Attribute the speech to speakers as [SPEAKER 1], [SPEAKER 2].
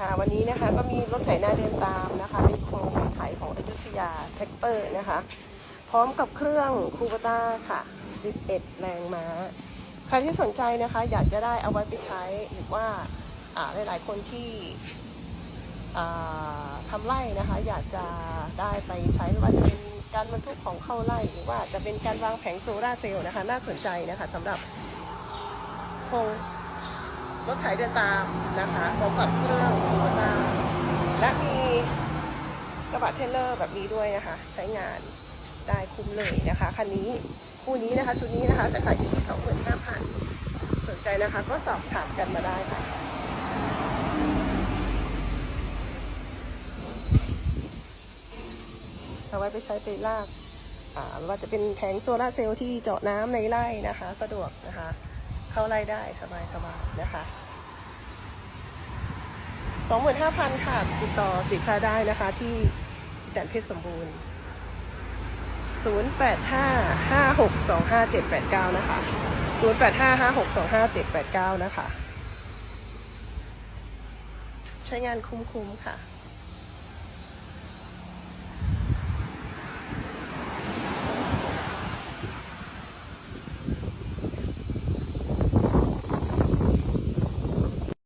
[SPEAKER 1] ค่ะ วันนี้นะคะก็มีรถไถนาเดินตามนะคะ เป็นโครงไถของอยุธยาแท็กเตอร์นะคะ พร้อมกับเครื่องคูปต้าค่ะ 11 แรงม้า ใครที่สนใจนะคะ อยากจะได้เอาไว้ไปใช้หรือว่าอ่าหลาย ๆ คนที่ทำไร่นะคะ อยากจะได้ไปใช้ไม่ว่าจะเป็นการบรรทุกของเข้าไร่หรือว่าจะเป็นการวางแผงโซลาร์เซลล์นะคะ น่าสนใจนะคะสำหรับโครง รถไถเดินตามนะคะพร้อมกับเครื่องคูปต้าและมีกระบะเทเลอร์แบบนี้ด้วยนะคะ ใช้งานได้คุ้มเลยนะคะคันนี้คู่นี้นะคะชุดนี้นะคะจะขายอยู่ที่ 25,000สนใจนะคะก็สอบถามกันมาได้ค่ะเอาไว้ไปใช้ไปลากอ่าไม่ว่าจะเป็นแผงโซลาร์เซลล์ที่เจาะน้ำในไร่นะคะ สะดวกนะคะ เข้าไร่ได้สบายสบายๆนะคะสองหมื่นห้าพันค่ะ ติดต่อสินค้าได้นะคะ ที่แดนเพชรสมบูรณ์ศูนย์แปดห้าห้าหกสองห้าเจ็ดแปดเก้านะคะศูนย์แปดห้าห้าหกสองห้าเจ็ดแปดเก้านะคะ ใช้งานคุ้มๆค่ะ